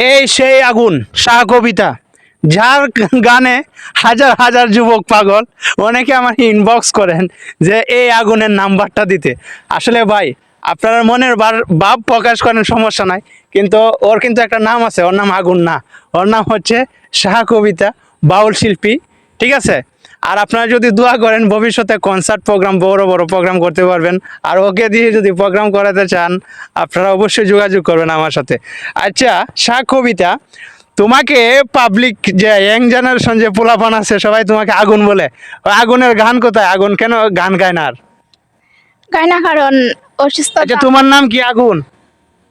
এই সেই আগুন, শাহ কবিতা। যার গানে হাজার হাজার যুবক পাগল, অনেকে আমার ইনবক্স করেন যে এই আগুনের নাম্বারটা দিতে। আসলে ভাই, আপনারা মনের বার- ভাব প্রকাশ করেন, সমস্যা নাই। কিন্তু ওর কিন্তু একটা নাম আছে, ওর নাম আগুন না। ওর নাম হচ্ছে শাহ কবিতা, বাউল শিল্পী। ঠিক আছে? আর আপনারা যদি দোয়া করেন ভবিষ্যতে কনসার্ট প্রোগ্রাম বড় বড় প্রোগ্রাম করতে পারবেন। আর ওকে দিয়ে যদি প্রোগ্রাম করাতে চান আপনারা অবশ্যই যোগাযোগ করবেন আমার সাথে। আচ্ছা শাহ কবিতা তোমাকে পাবলিক যে ইয়াং জেনারেশন যে পোলাপান আছে সবাই তোমাকে আগুন বলে। আগুনের গান কোথায়? আগুন কেন গান গায় না আর? গায় না কারণ অসুস্থ আচ্ছা তোমার নাম কি? আগুন?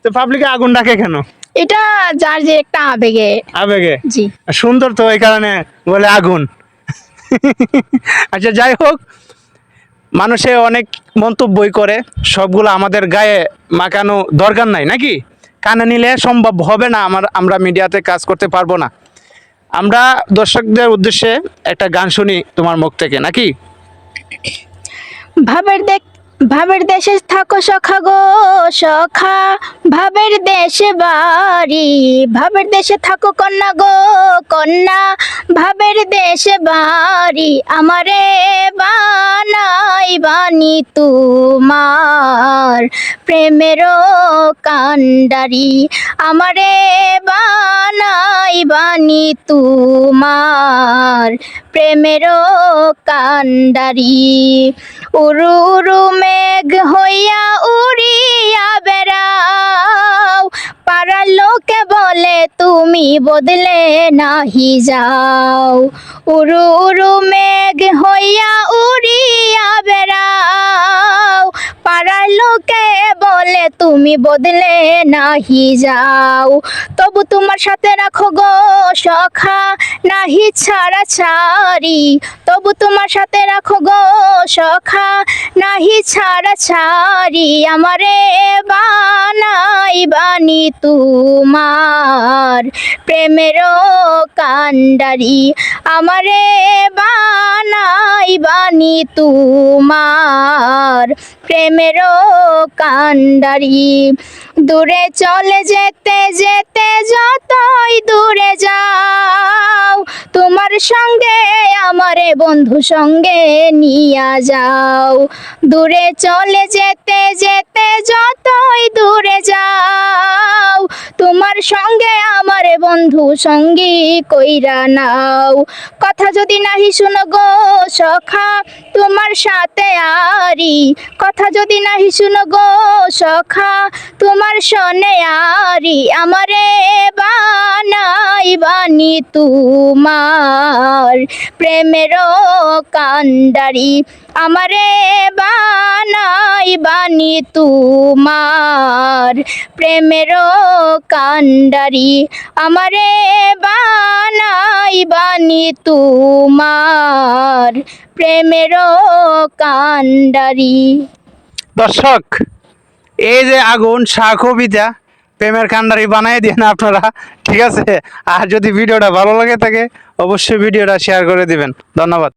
তো পাবলিকে আগুন ডাকে কেন? এটা যার যে একটা আবেগে। আবেগে? জি। সুন্দর তো এই কারণে বলে আগুন। আচ্ছা যাই হোক, মানুষে অনেক মন্তব্যই করে, সবগুলো আমাদের গায়ে মাখানো দরকার নাই, নাকি? কানে নিলে সম্ভব হবে না আমার, আমরা মিডিয়াতে কাজ করতে পারব না। আমরা দর্শকদের উদ্দেশ্যে একটা গান শুনি তোমার মুখ থেকে, নাকি? ভাবের দেখ ভাবের দেশে থাকো সখা গো সখা। ভাবের দেশে বাড়ি, ভাবের দেশে থাকো কন্যা গো কন্যা। ভাবের দেশে বাড়ি, আমারে বানাই বানি তোমার। প্রেমেরও কান্ডারি আমারে বানাই বানি তোমার। প্রেমেরও কান্ডারি উরু উরু মেঘ হইয়া উড়িয়া বেড়াও। পাড়ার লোকে বলে, তুমি বদলে নাহি যাও। উরু উরু মেঘ হইয়া উড়িয়া বেড়াও। পাড়ার লোকে বলে, তুমি বদলে নাহি যাও। তবু তোমার সাথে রাখো গো ছাড়া ছাড়ি। তবু তোমার সাথে রাখো গো সখা, নাহি ছাড়া ছাড়ি আমারে বানাই বানি তোমার। প্রেমেরও কান্ডারি আমারে বানাই বানি তোমার। প্রেমেরও কান্ডারি দূরে চলে যেতে যেতে যতই দূরে যাও তোমার সঙ্গে, আমারে বন্ধু সঙ্গে নিয়া যাও। দূরে চলে যেতে যেতে যতই দূরে যাও, তোমার সঙ্গে বন্ধু সঙ্গী কইরা নাও। কথা যদি নাহি শুনো গো সখা, তোমার সাথে আরি। কথা যদি নাহি শুনো গো সখা, তোমার শোনে আরি। আমারে বানাই বানি তোমার। প্রেমেরও কান্ডারি। আমারে বানাই বানি তোমার। প্রেমের কান্ডারি আমারে বানাই বানি তোমার। প্রেমের কান্ডারি দর্শক, এই যে আগুন শাহ কবিতা প্রেমের কান্ডারি বানাই দিন আপনারা, ঠিক আছে? আর যদি ভিডিওটা ভালো লাগে থাকে, অবশ্যই ভিডিওটা শেয়ার করে দিবেন। ধন্যবাদ।